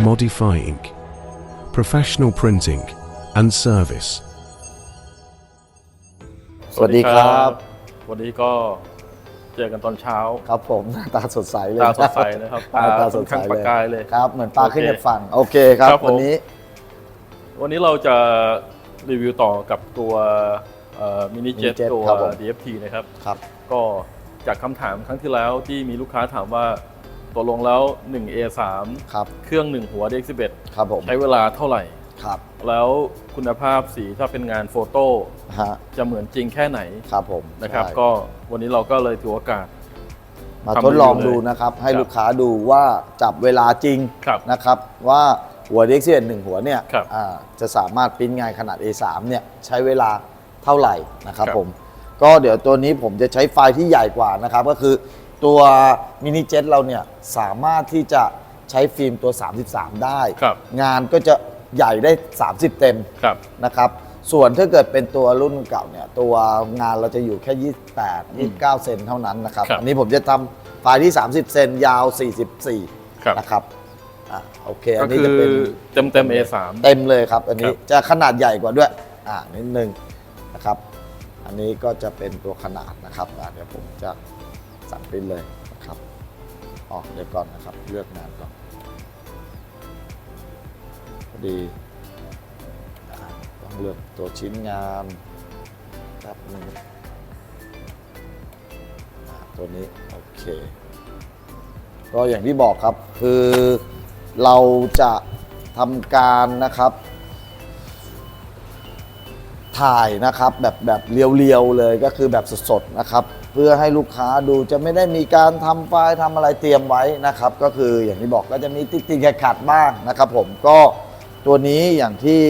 modifying, professional printing, and service. สวัสดีครับ วันนี้ก็เจอกันตอนเช้า ครับผมหน้าตาสดใสเลยตาสดใสนะครับหน้าตาตาสค่อดนใสข้างประกายเลยครับ เหมือนปลาขึ้นโอเคจากฝั่งโอเคครับครับผมวันนี้ วันนี้เราจะรีวิวต่อกับตัวมินิเจ็ต Mini Jet ตัวครับผม DFT นะครับครับ ก็จากคำถามครั้งที่แล้วที่มีลูกค้าถามว่า ตกลงแล้ว 1A3 ครับ เครื่อง 1 หัว DX11 ครับผม ใช้เวลาเท่าไหร่ ครับ แล้วคุณภาพสีถ้าเป็นงานโฟโต้ฮะ จะเหมือนจริงแค่ไหนครับผมนะครับ ใช่ก็วันนี้เราก็เลยถือโอกาส มาทำทดลองรีวิวเลยดูนะครับ ให้ครับลูกค้าดูว่าจับเวลาจริงครับนะครับ ว่าหัวเด็กเสียหนึ่งหัวเนี่ยครับอ่าจะสามารถปริ้นงานขนาด A3 เนี่ยใช้เวลาเท่าไหร่นะครับครับ ผม ก็เดี๋ยวตัวนี้ผมจะใช้ไฟล์ที่ใหญ่กว่านะครับ ก็คือ ตัวมินิเจ็ตเราเนี่ยสามารถที่จะใช้ฟิล์มตัว 33 ได้ ครับงานก็จะใหญ่ได้ 30 เต็มครับ นะครับส่วนถ้าเกิดเป็นตัวรุ่นเก่าเนี่ยตัวงานเราจะอยู่แค่ 28 29 เซนเท่านั้นนะครับ ครับอันนี้ผมจะทำไฟล์ที่ 30 เซนยาว 44ครับ นะครับอะโอเค อัก็นนี้คืจะอเป็น เต็มเต็ม A3 เต็มเลยครับ อันนี้ครับจะขนาดใหญ่กว่าด้วย อ่านิดนึงนะครับ อันนี้ก็จะเป็นตัวขนาดนะครับอะเดี๋ยวผมจะ สั่งปริ้นเลยนะครับอ๋อเดี๋ยวก่อนนะครับ เลือกงานก่อนพอดีต้องเลือกตัวชิ้นงานแป๊บนึงอ่าตัวนี้โอเค ก็อย่างที่บอกครับคือเราจะทำการนะครับ ถ่ายนะครับแบบแบบเรียวๆเลยก็คือแบบสดๆนะครับ เพื่อให้ลูกค้าดูจะไม่ได้มีการทำไฟล์ทำอะไรเตรียมไว้นะครับ ก็คืออย่างที่บอกก็จะมีติ๊กติ๊กขัดๆบ้างนะครับผมก็ตัวนี้อย่างที่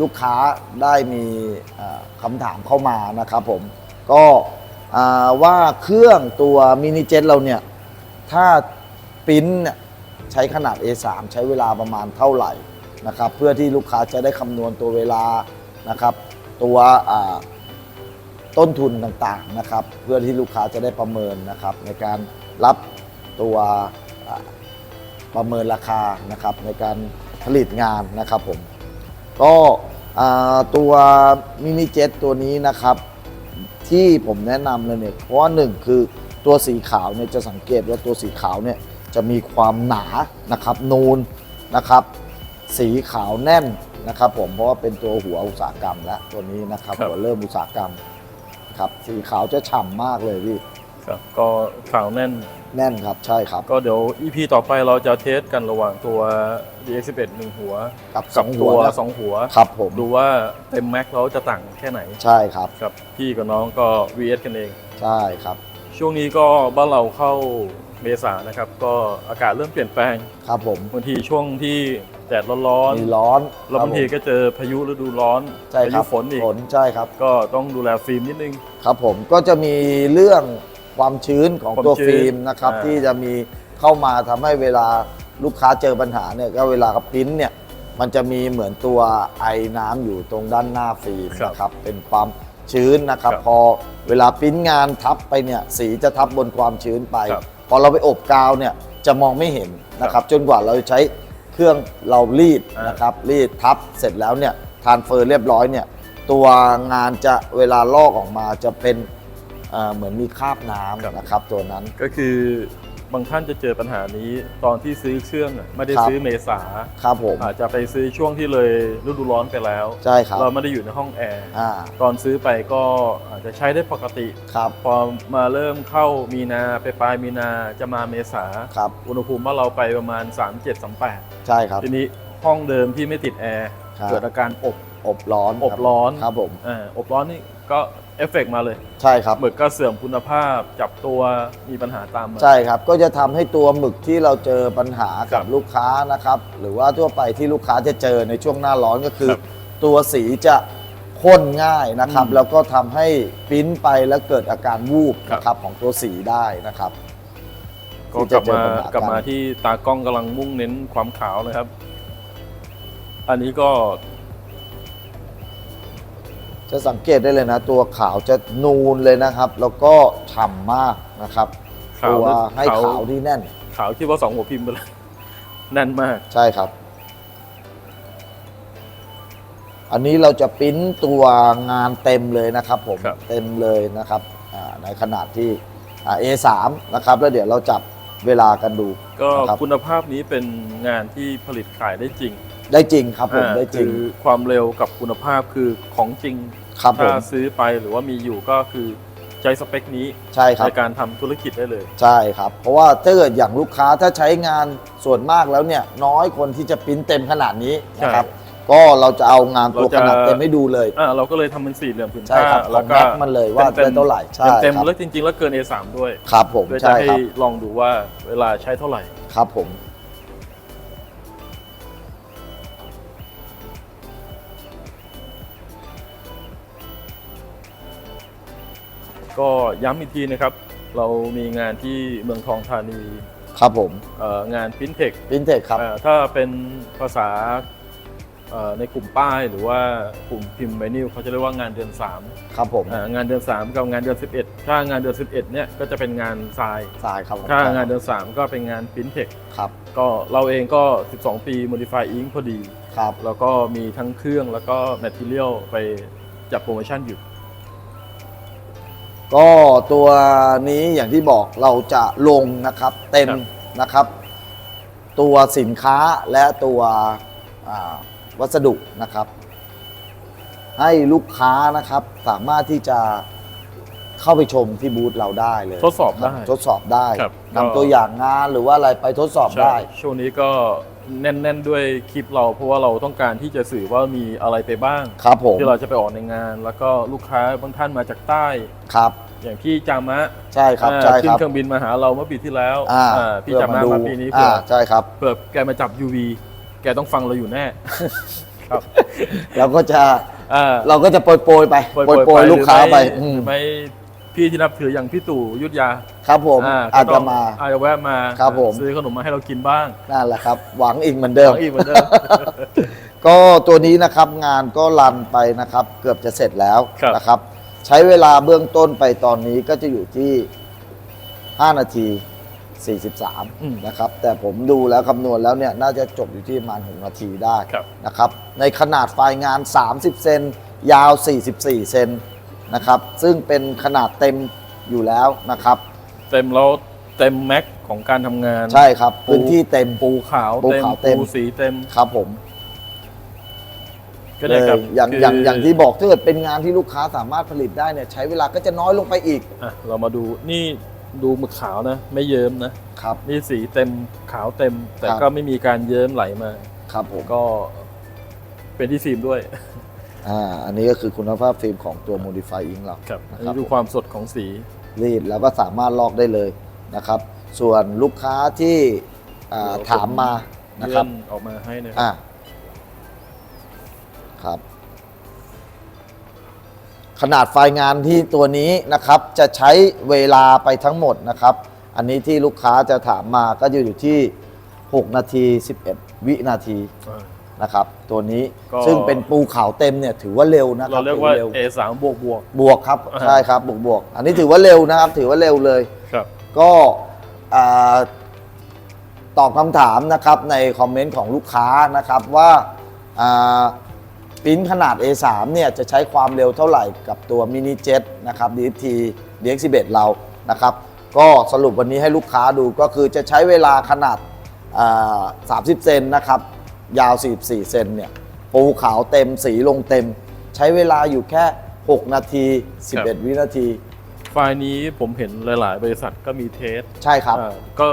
ลูกค้าได้มีคำถามเข้ามานะครับผมก็ว่าเครื่องตัวมินิเจ็ตเราเนี่ย ถ้าปิ้นใช้ขนาด A3 ใช้เวลาประมาณเท่าไหร่นะครับ เพื่อที่ลูกค้าจะได้คำนวณตัวเวลานะครับ ตัวอ่า ต้นทุนต่างๆนะครับ เพื่อที่ลูกค้าจะได้ประเมินนะครับ ในการรับตัวอ่าประเมินราคานะครับ ในการผลิตงานนะครับผมก็อ่าตัวมินิเจ็ตตัวนี้นะครับ ที่ผมแนะนำเลยเนี่ยเพราะว่าหนึ่งคือตัวสีขาวเนี่ยจะสังเกตว่าตัวสีขาวเนี่ยจะมีความหนานะครับนูนนะครับ สีขาวแน่นนะครับผมเพราะว่าเป็นตัวหัวอุตสาหกรรมแล้วตัวนี้นะครับครับหัวเริ่มอุตสาหกรรม ครับสีขาวจะฉ่ำมากเลยพี่ครับก็ข่าวแน่นแน่นครับใช่ครับก็เดี๋ยว EP ต่อไปเราจะเทสกันระหว่างตัว DX11 หนึ่งหัว กับสกัอบงหัตัววนะสองหัว ครับผมดูว่าเต็มแม็กเราจะต่างแค่ไหนใช่ครับครับพี่กับน้องก็ VS กันเอง ใช่ครับ ช่วงนี้ก็บ้านเราเข้า เมษานะครับ ก็อากาศเริ่มเปลี่ยนแปลงครับผมบางทีช่วงที่แดดร้อนมีร้อนๆแล้วบางทีคก็เจอพายุฤดูร้อนใช่พาคยุรับฝนอีกฝนใช่ครับ ก็ต้องดูแลฟิล์มนิดนึง ครับผมก็จะมีเรื่องความชื้นของความตัวชื้นฟิล์มนะครับอ่า ที่จะมีเข้ามาทำให้เวลาลูกค้าเจอปัญหาเนี่ยก็เวลาเขาปริ้นเนี่ยมันจะมีเหมือนตัวไอน้ำอยู่ตรงด้านหน้าฟิล์มนะครับเป็นความชื้นนะครับพอเวลาปริ้นงานทับไปเนี่ยสีจะทับบนความชื้นไป พอเราไปอบกาวเนี่ยจะมองไม่เห็นนะครับ จนกว่าเราจะใช้เครื่องเรารีดนะครับรีดทับเสร็จแล้วเนี่ยทานเฟอร์เรียบร้อยเนี่ยตัวงานจะเวลาลอกออกมาจะเป็นเอ่อเหมือนมีคราบน้ำนะครับตัวนั้น ก็คือ บางท่านจะเจอปัญหานี้ตอนที่ซื้อเครื่องอะไม่ได้ครับซื้อเมษาครับผมอาจจะไปซื้อช่วงที่เลยฤดูร้อนไปแล้วใช่ครับเราไม่ได้อยู่ในห้องแอร์อ่าตอนซื้อไปก็อาจจะใช้ได้ปกติครับพอมาเริ่มเข้ามีนาไปปลายมีนาจะมาเมษาครับอุณหภูมิบ้านเราไปประมาณ 37 38ใช่ครับทีนี้ห้องเดิมที่ไม่ติดแอร์ครับเกิดอาการอบอบร้อนอบร้อนครับผมอ่าอบร้อนนี่ก็ เอฟเฟกต์มาเลยใช่ครับหมึกก็เสื่อมคุณภาพจับตัวมีปัญหาตามมา ใช่ครับก็จะทำให้ตัวหมึกที่เราเจอปัญหาครักับบลูกค้านะครับ หรือว่าทั่วไปที่ลูกค้าจะเจอในช่วงหน้าร้อนก็คือ ครับตัวสีจะข้นง่ายนะครับ อืมแล้วก็ทำให้ปริ้นไปแล้วเกิดอาการวูบครับ นะครับของตัวสีได้นะครับ ก็ที่กจะลับเจอมาปัญหากลับมากันที่ตากล้องกำลังมุ่งเน้นความขาวนะครับ อันนี้ก็ จะสังเกตได้เลยนะ ตัวขาวจะนูนเลยนะครับ แล้วก็ฉ่ำมากนะครับ ขาวตัวหรือให้ขาว ขาวที่แน่น ขาวที่ว่าสองหัวพิมพ์ไปเลยแน่นมาก ใช่ครับ อันนี้เราจะปริ้นตัวงานเต็มเลยนะครับผม ครับ เต็มเลยนะครับอ่าในขนาดที่อ่า A3 นะครับ แล้วเดี๋ยวเราจับเวลากันดู ก็นะครับ คุณภาพนี้เป็นงานที่ผลิตขายได้จริงได้จริงครับผม อ่าได้จริง คือความเร็วกับคุณภาพคือของจริง ครับผม ถ้าซื้อไปหรือว่ามีอยู่ก็คือใช้สเปคนี้ใช่ครับ ในการทำธุรกิจได้เลย ใช่ครับ เพราะว่าถ้าเกิดอย่างลูกค้าถ้าใช้งานส่วนมากแล้วเนี่ยน้อยคนที่จะปริ้นเต็มขนาดนี้นะครับ ก็เราจะเอางานตัวเราจะขนาดเต็มให้ดูเลย อ่าเราก็เลยทำเป็นสี่เหลี่ยมผืนใช่ผ้าครับแล้วก็ของแม็กมันเลยว่าต็มๆได้เท่าไหร่ใช่เต็มครับๆแล้วจริงๆ แล้วเกิน A3 ด้วยครับผมเพื่อจะใช่ให้ครับลองดูว่าเวลาใช้เท่าไหร่ ครับผม ก็ย้ำอีกทีนะครับ เรามีงานที่เมืองทองธานีครับผมเอ่องานพินเทควินเทจครับ ถ้าเป็นภาษาเอ่อในกลุ่มป้ายหรือว่ากลุ่มพิมพ์ไวนิลเขาจะเรียกว่างานเดือน 3 ครับผมอ่างานเดือน 3 กับงานเดือน 11 ถ้างานเดือน 11เนี่ยก็จะเป็นงานทรายสายครับผมถ้างานเดือน 3 ก็เป็นงานพินเทคครับก็เราเองก็ 12 ปี Modify Ink พอดีครับแล้วก็มีทั้งเครื่องแล้วก็ Material ไปจับโปรโมชั่นอยู่ ก็ตัวนี้อย่างที่บอกเราจะลงนะครับเต็มครับนะครับ ตัวสินค้าและตัวอ่าวัสดุนะครับ ให้ลูกค้านะครับสามารถที่จะเข้าไปชมที่บูธเราได้เลย ทดสอบได้ครัทดสอบได้ครับนำตัวอย่างงานหรือว่าอะไรไปทดสอบได้ใช่ช่วงนี้ก็ แน่น ๆ ด้วยคลิปเรา เพราะว่าเราต้องการที่จะสื่อว่ามีอะไรไปบ้าง ครับผมที่เราจะไปออกในงาน แล้วก็ลูกค้าบางท่านมาจากใต้ ครับ อย่างพี่จามะใช่ครับอ่าใช่ขึ้คนรับ เครื่องบินมาหาเราเมื่อปีที่แล้วอ่าอ่าพี่จามะเพื่อมาปีนี้เผื่อ่าอใช่ครับ เผื่อแกมาจับ UV แกต้องฟังเราอยู่แน่ ครับเราก็จะอ่า เราก็จะโปรยโปรยๆไปโปรยโปรยๆลูกค้าไปหรืออืไม่หมรือไม่ พี่ที่นับถืออย่างพี่ตู่ยุทธยาครับผมอ่าอาจก็ต้จะงมา อาจจะแวะมาครับผม ซื้อขนมมาให้เรากินบ้างนั่นแหละครับ หวังอีกเหมือนเดิม อีกเหมือนเดิมก็ตัวนี้นะครับงานก็รันไปนะครับ เกือบจะเสร็จแล้วครับนะครับ ใช้เวลาเบื้องต้นไปตอนนี้ก็จะอยู่ที่ 5 นาที 43 นะครับ แต่ผมดูแล้วคำนวณแล้วเนี่ยน่าจะจบอยู่ที่ประมาณ 6 นาทีได้ครับนะครับ ในขนาดไฟล์งาน 30 เซนยาว 44 เซน นะครับ ซึ่งเป็นขนาดเต็มอยู่แล้วนะครับ เต็มแล้วเต็มแม็กของการทำงานใช่ครับพื้นที่เต็ม ปูขาวปูเต็มขาวเต็ม ปูสีเต็มครับผมก็เลเนี่ยยครับอย่างคือย่างอย่างที่บอกถ้าเกิดเป็นงานที่ลูกค้าสามารถผลิตได้เนี่ยใช้เวลาก็จะน้อยลงไปอีกอะเรามาดูนี่ดูหมึกขาวนะ ไม่เยิ้มนะ ครับ นี่สีเต็มขาวเต็ม แต่ครับ ก็ไม่มีการเยิ้มไหลมา ครับผมก็เป็นที่ฟิล์มด้วย อ่าอันนี้ก็คือคุณภาพฟิล์มของตัว Modify Ink เราครับนะอันครันี้บดูความสดของสี รีดแล้วก็สามารถลอกได้เลยนะครับ ส่วนลูกค้าที่อ่าเดี๋ยวถามมานะคเลื่รัอบนออกมาให้นะอ่าครับ ขนาดไฟล์งานที่ตัวนี้นะครับ จะใช้เวลาไปทั้งหมดนะครับ อันนี้ที่ลูกค้าจะถามมาก็จะอยู่ที่ 6 นาที 11 วินาที อ่า นะครับ ตัวนี้ก็ ซึ่งเป็นปูขาวเต็มเนี่ยถือว่าเร็วนะครัเราบเรียกว่า ถือ A3 บวกบวก บวกครับอ่าใช่ครับบวกบวกอันนี้ถือว่าเร็วนะครับ ถือว่าเร็วเลย ครับ ก็อ่าตอบคำถามนะครับในคอมเมนต์ของลูกค้านะครับว่าอ่าปริ้นขนาด A3 เนี่ยจะใช้ความเร็วเท่าไหร่กับตัวมินิเจ็ตนะครับ DFT DX11 เรานะครับ ก็สรุปวันนี้ให้ลูกค้าดูก็คือจะใช้เวลาขนาดอ่า30 เซนนะครับ ยาว 44 เซนเนี่ยปูขาวเต็มสีลงเต็ม ใช้เวลาอยู่แค่ 6 นาที11 วินาที ไฟล์นี้ผมเห็นหลาย ๆ บริษัทก็มีเทสใช่ครับ อ่าก็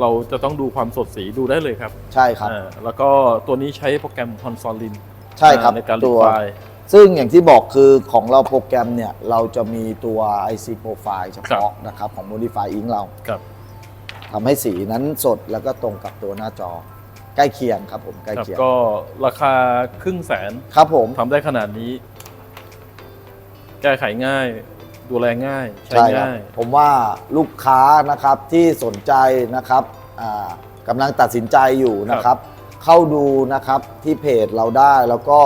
เราจะต้องดูความสดสีดูได้เลยครับใช่ครับ อ่าแล้วก็ตัวนี้ใช้โปรแกรม Consolin ใช่ครับในการรีตัว ไฟล์ ซึ่งอย่างที่บอกคือของเราโปรแกรมเนี่ย เราจะมีตัว IC Profile เฉพาะนะครับ ของ Modify Ink เราครับ ทำให้สีนั้นสดแล้วก็ตรงกับตัวหน้าจอ ใกล้เคียงครับผมใกล้ครับเคียงก็ราคาครึ่งแสนครับผม ทำได้ขนาดนี้ แก้ไขง่าย ดูแลง่าย ใช้ใช่ครับง่าย ผมว่าลูกค้านะครับที่สนใจนะครับอ่ากำลังตัดสินใจอยู่นะครับ เข้าดูนะครับที่เพจเราได้แล้วก็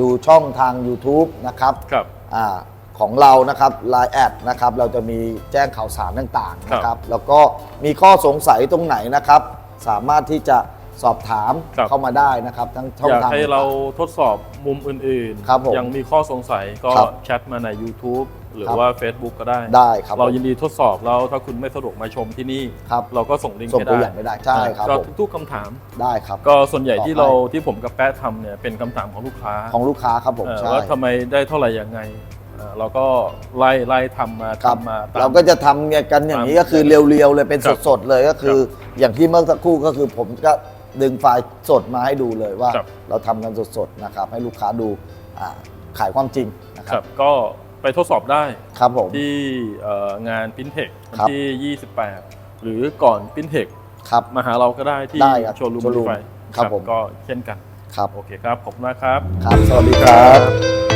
ดูช่องทาง YouTube นะครับครับ อาของเรานะครับ Line แอดนะครับเราจะมีแจ้งข่าวสารต่างๆนะคครัรับบแล้วก็มีข้อสงสัยตรงไหนนะครับ สามารถที่จะ สอบถามครับ เข้ามาได้นะครับ ทั้งช่องอยากทาง ให้เราทดสอบมุมอื่นครับผมยังมีข้อสงสัยก็ครับแชทมาใน YouTube หรือครับว่า Facebook ก็ได้ ได้ครับเราผมยินดีทดสอบแล้วถ้าคุณไม่สะดวกมาชมที่นี่ ครับ เราก็ส่งลิงก์ส่งให้ตัวได้อย่างไม่ได้ใช่ครับก็ผมทุกๆคำถาม ได้ครับ ก็ส่วนใหญ่ที่ตอบให้เราที่ผมกับแป๊ะทำเนี่ยเป็นคำถามของลูกค้าของลูกค้าครับผมเอ่อใช่ว่าทำไมได้เท่าไหร่ยังไงเอ่อเราก็ไล่ไล่ทำมาครับทำมาตม เราก็จะทำกันอย่างนี้ก็คือเรียวๆเลยเป็นครับสดๆเลยก็คือ อย่างที่เมื่อสักครู่ก็คือผมก็ ดึงไฟล์สดมาให้ดูเลยว่า ครับ เราทำกันสดๆนะครับให้ลูกค้าดูอ่าขายความจริงนะคครัรับบก็ไปทดสอบได้ครับผม ที่เอ่องานพินเทควันครับ ที่ 28 หรือก่อนพินเทคครับ มาหาเราก็ได้ที่ได้ครับโชว์รูม showroom ไฟครับผม ก็เช่นกัน ครับโอเคครับ ขอบคุณมากครับ ครับ สวัสดีครับ